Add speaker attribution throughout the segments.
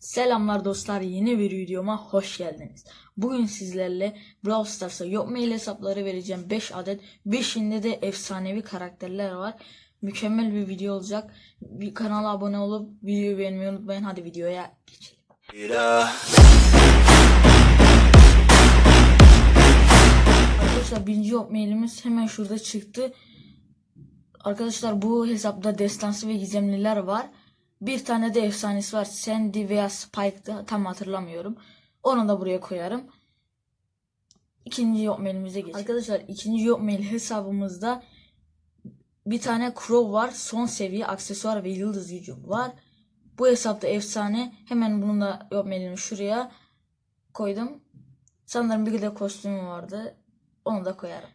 Speaker 1: Selamlar dostlar yeni bir videoma hoş geldiniz. Bugün sizlerle Brawl Stars'a yok mail hesapları vereceğim 5 adet. 5'inde de efsanevi karakterler var. Mükemmel bir video olacak. Bir kanala abone olup videoyu beğenmeyi unutmayın. Hadi videoya geçelim. Arkadaşlar birinci yok mailimiz hemen şurada çıktı. Arkadaşlar bu hesapta destansı ve gizemliler var. Bir tane de efsanesi var. Sandy veya Spike'dı. Tam hatırlamıyorum. Onu da buraya koyarım. İkinci yok mailimize geçelim. Arkadaşlar ikinci yok mail hesabımızda bir tane Crow var. Son seviye aksesuar ve yıldız gücü var. Bu hesapta efsane. Hemen bunun da yok mailini şuraya koydum. Sanırım bir de kostümü vardı. Onu da koyarım.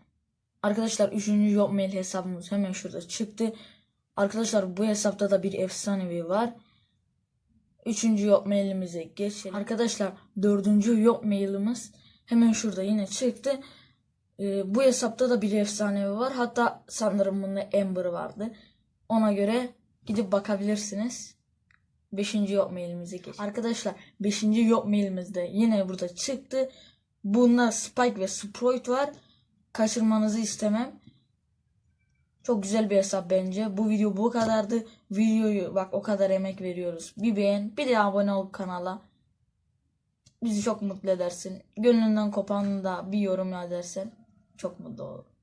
Speaker 1: Arkadaşlar 3. yok mail hesabımız hemen şurada çıktı. Arkadaşlar bu hesapta da bir efsanevi var. Üçüncü yok mailimize geçelim. Arkadaşlar dördüncü yok mailimiz hemen şurada yine çıktı. Ee, bu hesapta da bir efsanevi var. Hatta sanırım bunda Amber vardı. Ona göre gidip bakabilirsiniz. Beşinci yok mailimize geç. Arkadaşlar beşinci yok mailimizde yine burada çıktı. Bunda Spike ve Sprite var. Kaçırmanızı istemem. Çok güzel bir hesap bence. Bu video bu kadardı. Videoyu bak o kadar emek veriyoruz. Bir beğen, bir de abone ol kanala. Bizi çok mutlu edersin. Gönlünden kopanı da bir yorum edersen çok mutlu olurum.